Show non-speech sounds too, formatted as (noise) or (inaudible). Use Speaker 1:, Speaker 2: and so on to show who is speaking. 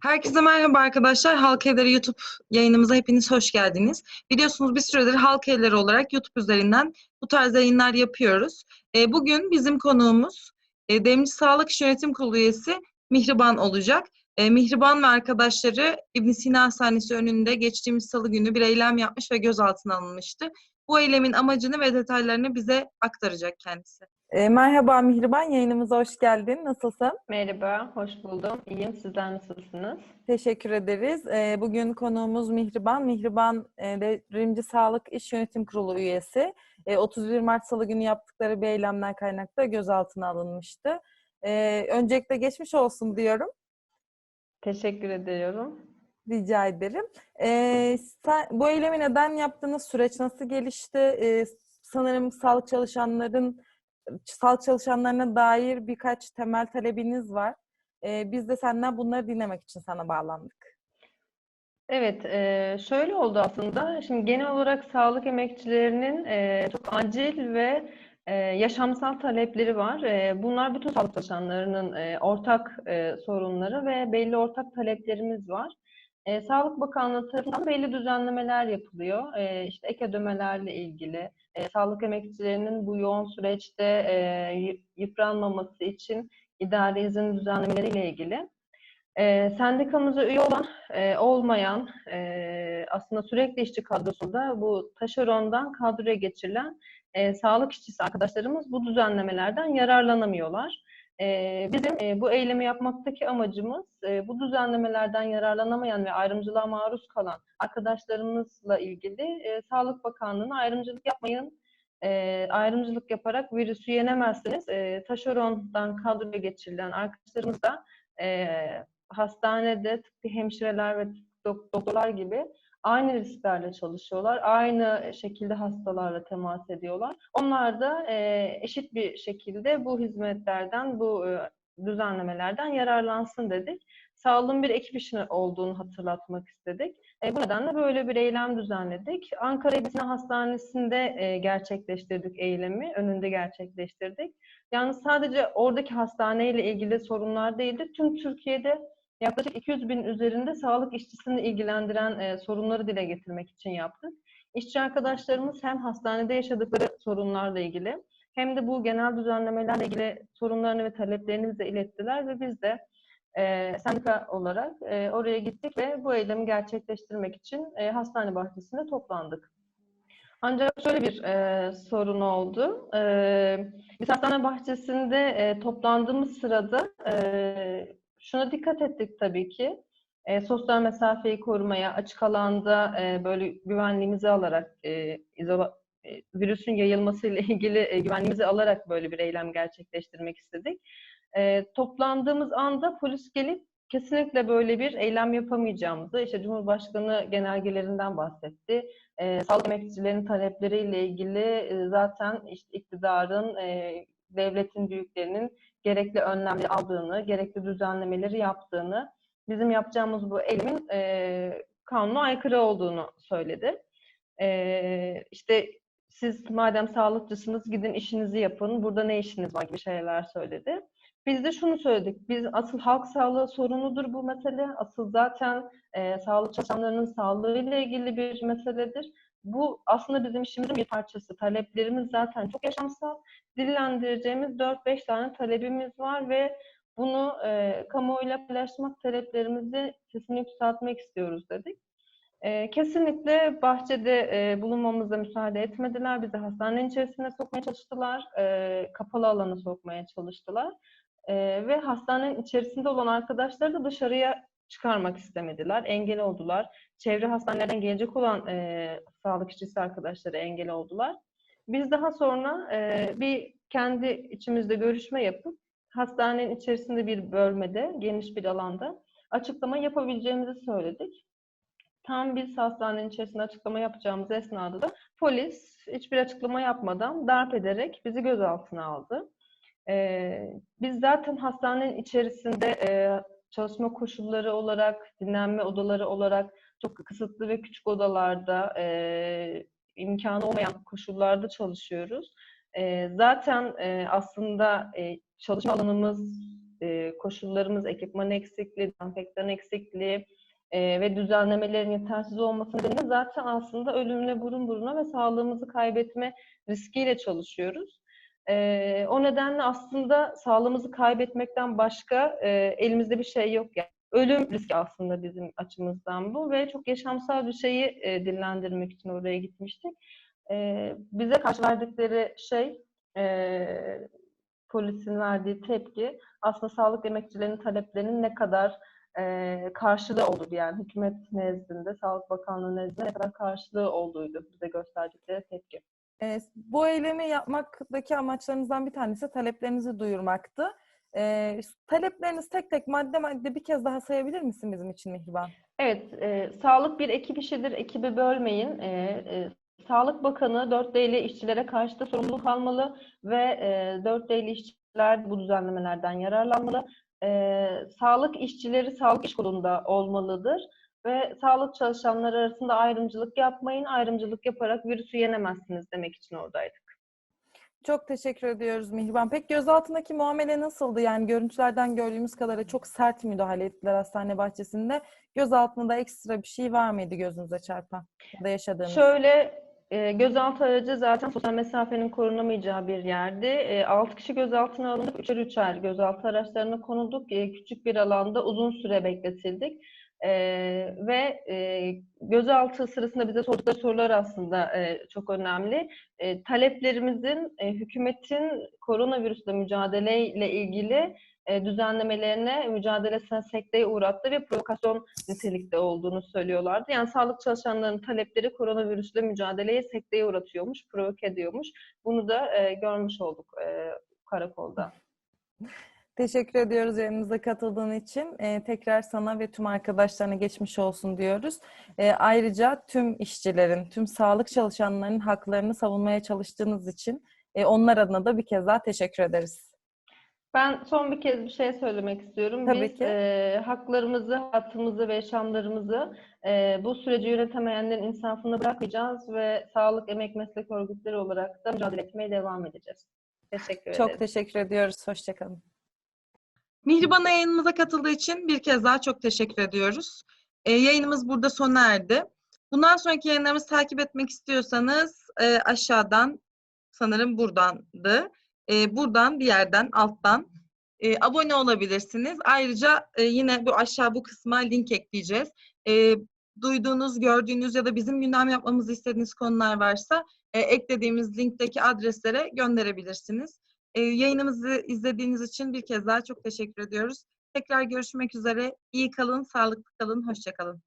Speaker 1: Herkese merhaba arkadaşlar. Halk Evleri YouTube yayınımıza hepiniz hoş geldiniz. Biliyorsunuz bir süredir Halk Evleri olarak YouTube üzerinden bu tarz yayınlar yapıyoruz. E, bugün bizim konuğumuz e, Demci Sağlık İş Yönetim Kurulu üyesi Mihriban olacak. E, Mihriban ve arkadaşları İbn Sina Hastanesi önünde geçtiğimiz salı günü bir eylem yapmış ve gözaltına alınmıştı. Bu eylemin amacını ve detaylarını bize aktaracak kendisi.
Speaker 2: E, merhaba Mihriban, yayınımıza hoş geldin. Nasılsın?
Speaker 3: Merhaba, hoş buldum. İyiyim. Sizler nasılsınız?
Speaker 2: Teşekkür ederiz. E, bugün konuğumuz Mihriban. Mihriban, e, Devrimci Sağlık İş Yönetim Kurulu üyesi. E, 31 Mart Salı günü yaptıkları bir eylemden kaynaklı gözaltına alınmıştı. E, öncelikle geçmiş olsun diyorum.
Speaker 3: Teşekkür ediyorum.
Speaker 2: Rica ederim. E, sen, bu eylemi neden yaptınız? Süreç nasıl gelişti? E, sanırım sağlık çalışanların sağlık çalışanlarına dair birkaç temel talebiniz var. Ee, biz de senden bunları dinlemek için sana bağlandık.
Speaker 3: Evet, e, şöyle oldu aslında. Şimdi genel olarak sağlık emekçilerinin e, çok acil ve e, yaşamsal talepleri var. E, bunlar bütün sağlık çalışanlarının e, ortak e, sorunları ve belli ortak taleplerimiz var. E, Sağlık Bakanlığı tarafından belli düzenlemeler yapılıyor. E, işte ek ödemelerle ilgili, e, sağlık emekçilerinin bu yoğun süreçte e, yıpranmaması için idari izin düzenlemeleriyle ilgili. E, sendikamıza üye olan, e, olmayan, e, aslında sürekli işçi kadrosunda bu taşerondan kadroya geçirilen e, sağlık işçisi arkadaşlarımız bu düzenlemelerden yararlanamıyorlar. Bizim bu eylemi yapmaktaki amacımız bu düzenlemelerden yararlanamayan ve ayrımcılığa maruz kalan arkadaşlarımızla ilgili Sağlık Bakanlığı'na ayrımcılık yapmayın, ayrımcılık yaparak virüsü yenemezsiniz. Taşerondan kadroya geçirilen arkadaşlarımız da hastanede tıbbi hemşireler ve doktorlar gibi aynı risklerle çalışıyorlar. Aynı şekilde hastalarla temas ediyorlar. Onlar da e, eşit bir şekilde bu hizmetlerden, bu e, düzenlemelerden yararlansın dedik. Sağlığın bir ekip işi olduğunu hatırlatmak istedik. E, bu nedenle böyle bir eylem düzenledik. Ankara İbn Hastanesi'nde e, gerçekleştirdik eylemi, önünde gerçekleştirdik. Yani sadece oradaki hastaneyle ilgili sorunlar değildi. Tüm Türkiye'de yaklaşık 200 bin üzerinde sağlık işçisini ilgilendiren e, sorunları dile getirmek için yaptık. İşçi arkadaşlarımız hem hastanede yaşadıkları sorunlarla ilgili hem de bu genel düzenlemelerle ilgili sorunlarını ve taleplerini bize ilettiler ve biz de e, sendika olarak e, oraya gittik ve bu eylemi gerçekleştirmek için e, hastane bahçesinde toplandık. Ancak şöyle bir e, sorun oldu. E, biz hastane bahçesinde e, toplandığımız sırada e, şuna dikkat ettik tabii ki. E, sosyal mesafeyi korumaya, açık alanda e, böyle güvenliğimizi alarak, e, izola, e, virüsün yayılması ile (laughs) ilgili e, güvenliğimizi alarak böyle bir eylem gerçekleştirmek istedik. E, toplandığımız anda polis gelip kesinlikle böyle bir eylem yapamayacağımızı, işte Cumhurbaşkanı genelgelerinden bahsetti. E, sağlık emekçilerinin talepleriyle ilgili e, zaten işte iktidarın, e, devletin büyüklerinin gerekli önlemleri aldığını, gerekli düzenlemeleri yaptığını, bizim yapacağımız bu eylemin e, kanuna aykırı olduğunu söyledi. E, işte siz madem sağlıkçısınız gidin işinizi yapın, burada ne işiniz var gibi şeyler söyledi. Biz de şunu söyledik, biz asıl halk sağlığı sorunudur bu mesele. Asıl zaten e, sağlık çalışanlarının sağlığıyla ilgili bir meseledir. Bu aslında bizim işimizin bir parçası. Taleplerimiz zaten çok yaşamsal. Dillendireceğimiz 4-5 tane talebimiz var ve bunu e, kamuoyuyla paylaşmak taleplerimizi sesini yükseltmek istiyoruz dedik. E, kesinlikle bahçede e, bulunmamıza müsaade etmediler. Bizi hastanenin içerisine sokmaya çalıştılar. E, kapalı alana sokmaya çalıştılar. E, ve hastanenin içerisinde olan arkadaşları da dışarıya çıkarmak istemediler. Engel oldular. Çevre hastanelerden gelecek olan e, sağlık işçisi arkadaşları engel oldular. Biz daha sonra e, bir kendi içimizde görüşme yapıp hastanenin içerisinde bir bölmede, geniş bir alanda açıklama yapabileceğimizi söyledik. Tam biz hastanenin içerisinde açıklama yapacağımız esnada da polis hiçbir açıklama yapmadan darp ederek bizi gözaltına aldı. Ee, biz zaten hastanenin içerisinde e, çalışma koşulları olarak, dinlenme odaları olarak çok kısıtlı ve küçük odalarda e, imkanı olmayan koşullarda çalışıyoruz. E, zaten e, aslında e, çalışma alanımız e, koşullarımız, ekipman eksikliği, dezenfektan eksikliği e, ve düzenlemelerin yetersiz olması nedeniyle zaten aslında ölümle burun buruna ve sağlığımızı kaybetme riskiyle çalışıyoruz. E, o nedenle aslında sağlığımızı kaybetmekten başka e, elimizde bir şey yok yani. Ölüm riski aslında bizim açımızdan bu ve çok yaşamsal bir şeyi e, dillendirmek için oraya gitmiştik. E, bize karşı verdikleri şey e, polisin verdiği tepki aslında sağlık emekçilerinin taleplerinin ne kadar e, karşılığı olduğu yani hükümet nezdinde, Sağlık Bakanlığı nezdinde ne kadar karşılığı olduğuydu bize gösterdikleri tepki.
Speaker 2: E, bu eylemi yapmaktaki amaçlarınızdan bir tanesi taleplerinizi duyurmaktı. E, talepleriniz tek tek madde madde bir kez daha sayabilir misin bizim için Mihriban?
Speaker 3: Evet, e, sağlık bir ekip işidir, ekibi bölmeyin. E, e, Sağlık Bakanı 4D'li işçilere karşı da sorumluluk almalı ve e, 4D'li işçiler bu düzenlemelerden yararlanmalı. E, sağlık işçileri sağlık iş kolunda olmalıdır ve sağlık çalışanları arasında ayrımcılık yapmayın. Ayrımcılık yaparak virüsü yenemezsiniz demek için oradaydık.
Speaker 2: Çok teşekkür ediyoruz Mihriban. Peki gözaltındaki muamele nasıldı? Yani görüntülerden gördüğümüz kadarıyla çok sert müdahale ettiler hastane bahçesinde. Gözaltında ekstra bir şey var mıydı gözünüze çarpan ya da yaşadığınız?
Speaker 3: Şöyle e, gözaltı aracı zaten sosyal mesafenin korunamayacağı bir yerdi. E, 6 kişi gözaltına alındık. Üçer üçer gözaltı araçlarına konulduk. E, küçük bir alanda uzun süre bekletildik. E, ve e, gözaltı sırasında bize sordukları sorular aslında e, çok önemli. E, taleplerimizin e, hükümetin koronavirüsle mücadeleyle ilgili e, düzenlemelerine, mücadelesine sekteye uğrattı ve provokasyon nitelikte olduğunu söylüyorlardı. Yani sağlık çalışanlarının talepleri koronavirüsle mücadeleye sekteye uğratıyormuş, provoke ediyormuş. Bunu da e, görmüş olduk e, karakolda.
Speaker 2: Teşekkür ediyoruz yayınımıza katıldığın için. Ee, tekrar sana ve tüm arkadaşlarına geçmiş olsun diyoruz. Ee, ayrıca tüm işçilerin, tüm sağlık çalışanlarının haklarını savunmaya çalıştığınız için e, onlar adına da bir kez daha teşekkür ederiz.
Speaker 3: Ben son bir kez bir şey söylemek istiyorum.
Speaker 2: Tabii
Speaker 3: Biz
Speaker 2: ki.
Speaker 3: e, haklarımızı, hayatımızı ve yaşamlarımızı e, bu süreci yönetemeyenlerin insafına bırakmayacağız ve sağlık emek meslek örgütleri olarak da mücadele etmeye devam edeceğiz. Teşekkür
Speaker 2: Çok
Speaker 3: ederim.
Speaker 2: teşekkür ediyoruz. Hoşçakalın.
Speaker 1: Mihriban'a yayınımıza katıldığı için bir kez daha çok teşekkür ediyoruz. Ee, yayınımız burada sona erdi. Bundan sonraki yayınlarımızı takip etmek istiyorsanız e, aşağıdan sanırım buradandı. E, buradan bir yerden alttan e, abone olabilirsiniz. Ayrıca e, yine bu aşağı bu kısma link ekleyeceğiz. E, duyduğunuz, gördüğünüz ya da bizim gündem yapmamızı istediğiniz konular varsa e, eklediğimiz linkteki adreslere gönderebilirsiniz. E, yayınımızı izlediğiniz için bir kez daha çok teşekkür ediyoruz. Tekrar görüşmek üzere. İyi kalın, sağlıklı kalın, hoşça kalın.